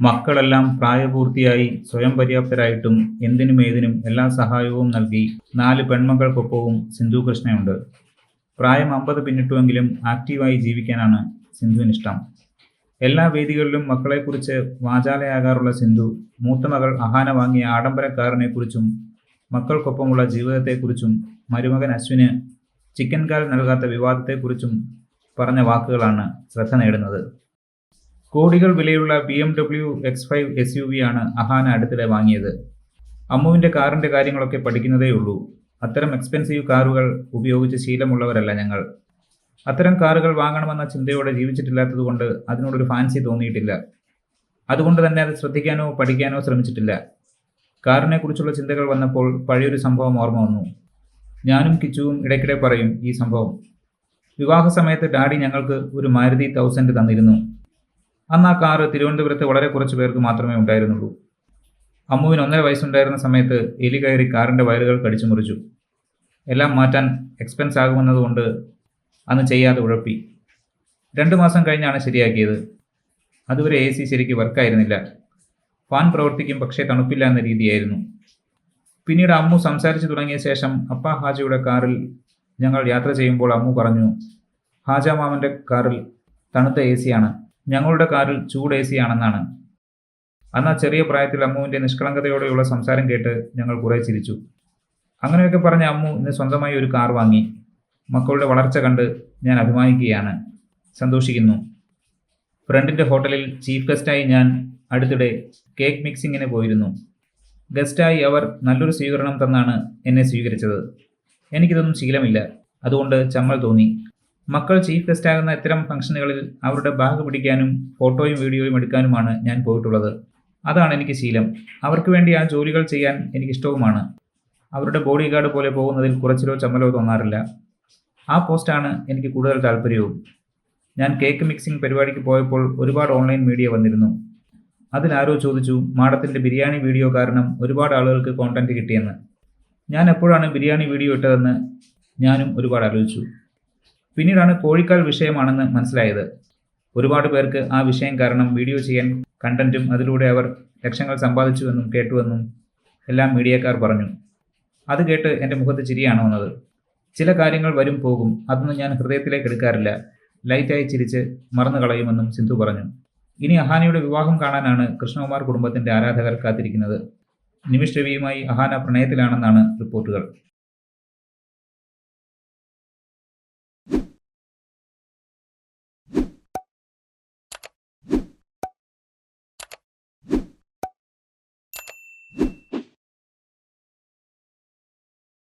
മക്കളെല്ലാം പ്രായപൂർത്തിയായി സ്വയം പര്യാപ്തരായിട്ടും എന്തിനും ഏതിനും എല്ലാ സഹായവും നൽകി നാല് പെൺമക്കൾക്കൊപ്പവും സിന്ധു കൃഷ്ണയുണ്ട് പ്രായം അമ്പത് പിന്നിട്ടുവെങ്കിലും ആക്റ്റീവായി ജീവിക്കാനാണ് സിന്ധുവിനിഷ്ടം. എല്ലാ വേദികളിലും മക്കളെക്കുറിച്ച് വാചാലയാകാറുള്ള സിന്ധു മൂത്ത മകൾ അഹാന വാങ്ങിയ ആഡംബര കാറിനെക്കുറിച്ചും മക്കൾക്കൊപ്പമുള്ള ജീവിതത്തെക്കുറിച്ചും മരുമകൻ അശ്വിന് ചിക്കൻ കാൽ നൽകാത്ത വിവാദത്തെക്കുറിച്ചും പറഞ്ഞ വാക്കുകളാണ് ശ്രദ്ധ നേടുന്നത്. കോടികൾ വിലയുള്ള B M W X five S U V ആണ് അഹാന അടുത്തിടെ വാങ്ങിയത്. അമ്മുവിന്റെ കാറിന്റെ കാര്യങ്ങളൊക്കെ പഠിക്കുന്നതേ ഉള്ളൂ അത്തരം എക്സ്പെൻസീവ് കാറുകൾ ഉപയോഗിച്ച് ശീലമുള്ളവരല്ല ഞങ്ങൾ. അത്തരം കാറുകൾ വാങ്ങണമെന്ന ചിന്തയോടെ ജീവിച്ചിട്ടില്ലാത്തതുകൊണ്ട് അതിനോടൊരു ഫാൻസി തോന്നിയിട്ടില്ല. അതുകൊണ്ട് തന്നെ അത് ശ്രദ്ധിക്കാനോ പഠിക്കാനോ ശ്രമിച്ചിട്ടില്ല. കാറിനെ കുറിച്ചുള്ള ചിന്തകൾ വന്നപ്പോൾ പഴയൊരു സംഭവം ഓർമ്മ വന്നു. ഞാനും കിച്ചുവും ഇടയ്ക്കിടെ പറയും ഈ സംഭവം. വിവാഹ സമയത്ത് ഡാഡി ഞങ്ങൾക്ക് ഒരു മാരുതി തൗസൻഡ് തന്നിരുന്നു. അന്ന് ആ കാറ് തിരുവനന്തപുരത്ത് വളരെ കുറച്ച് പേർക്ക് മാത്രമേ ഉണ്ടായിരുന്നുള്ളൂ. അമ്മുവിന് ഒന്നര വയസ്സുണ്ടായിരുന്ന സമയത്ത് എലി കയറി കാറിന്റെ വയറുകൾ കടിച്ചു മുറിച്ചു. എല്ലാം മാറ്റാൻ എക്സ്പെൻസ് ആകുമെന്നതുകൊണ്ട് അന്ന് ചെയ്യാതെ ഉഴപ്പി. രണ്ട് മാസം കഴിഞ്ഞാണ് ശരിയാക്കിയത്. അതുവരെ എ സി ശരിക്ക് വർക്കായിരുന്നില്ല ഫാൻ പ്രവർത്തിക്കും പക്ഷേ തണുപ്പില്ല എന്ന രീതിയായിരുന്നു. പിന്നീട് അമ്മു സംസാരിച്ചു തുടങ്ങിയ ശേഷം അപ്പ ഹാജയുടെ കാറിൽ ഞങ്ങൾ യാത്ര ചെയ്യുമ്പോൾ അമ്മു പറഞ്ഞു ഹാജ മാമന്റെ കാറിൽ തണുത്ത എ സിയാണ് ഞങ്ങളുടെ കാറിൽ ചൂട് എ സി ആണെന്നാണ്. അന്ന് ചെറിയ പ്രായത്തിൽ അമ്മുവിന്റെ നിഷ്കളങ്കതയോടെയുള്ള സംസാരം കേട്ട് ഞങ്ങൾ കുറേ ചിരിച്ചു. അങ്ങനെയൊക്കെ പറഞ്ഞ അമ്മു ഇന്ന് സ്വന്തമായി ഒരു കാർ വാങ്ങി. മക്കളുടെ വളർച്ച കണ്ട് ഞാൻ അഭിമാനിക്കുകയാണ്. സന്തോഷിക്കുന്നു. ഫ്രണ്ടിന്റെ ഹോട്ടലിൽ ചീഫ് ഗസ്റ്റായി ഞാൻ അടുത്തിടെ കേക്ക് മിക്സിങ്ങിന് പോയിരുന്നു. ഗസ്റ്റായി അവർ നല്ലൊരു സ്വീകരണം തന്നാണ് എന്നെ സ്വീകരിച്ചത്. എനിക്കിതൊന്നും ശീലമില്ല. അതുകൊണ്ട് ചമ്മൽ തോന്നി. മക്കൾ ചീഫ് ഗസ്റ്റാകുന്ന ഇത്തരം ഫംഗ്ഷനുകളിൽ അവരുടെ ബാഗ് പിടിക്കാനും ഫോട്ടോയും വീഡിയോയും എടുക്കാനുമാണ് ഞാൻ പോയിട്ടുള്ളത്. അതാണ് എനിക്ക് ശീലം. അവർക്ക് വേണ്ടി ആ ജോലികൾ ചെയ്യാൻ എനിക്കിഷ്ടവുമാണ്. അവരുടെ ബോഡി ഗാർഡ് പോലെ പോകുന്നതിൽ കുറച്ചിലോ ചമ്മലോ തോന്നാറില്ല. ആ പോസ്റ്റാണ് എനിക്ക് കൂടുതൽ താല്പര്യവും. ഞാൻ കേക്ക് മിക്സിംഗ് പരിപാടിക്ക് പോയപ്പോൾ ഒരുപാട് ഓൺലൈൻ മീഡിയ വന്നിരുന്നു. അതിലാരോ ചോദിച്ചു മാഡത്തിന്റെ ബിരിയാണി വീഡിയോ കാരണം ഒരുപാട് ആളുകൾക്ക് കോണ്ടന്റ് കിട്ടിയെന്ന്. ഞാൻ എപ്പോഴാണ് ബിരിയാണി വീഡിയോ ഇട്ടതെന്ന് ഞാനും ഒരുപാട് ആലോചിച്ചു. പിന്നീടാണ് കോഴിക്കാൽ വിഷയമാണെന്ന് മനസ്സിലായത്. ഒരുപാട് പേർക്ക് ആ വിഷയം കാരണം വീഡിയോ ചെയ്യാൻ കണ്ടന്റും അതിലൂടെ അവർ ലക്ഷങ്ങൾ സമ്പാദിച്ചുവെന്നും കേട്ടുവെന്നും എല്ലാം മീഡിയക്കാർ പറഞ്ഞു. അത് കേട്ട് എന്റെ മുഖത്ത് ചിരിയാണ് വന്നത്. ചില കാര്യങ്ങൾ വരും പോകും. അതൊന്നും ഞാൻ ഹൃദയത്തിലേക്ക് എടുക്കാറില്ല. ലൈറ്റായി ചിരിച്ച് മറന്നു കളയുമെന്നും സിന്ധു പറഞ്ഞു. ഇനി അഹാനയുടെ വിവാഹം കാണാനാണ് കൃഷ്ണകുമാർ കുടുംബത്തിന്റെ ആരാധകർ കാത്തിരിക്കുന്നത്. നിമിഷ് രവിയുമായി അഹാന പ്രണയത്തിലാണെന്നാണ് റിപ്പോർട്ടുകൾ.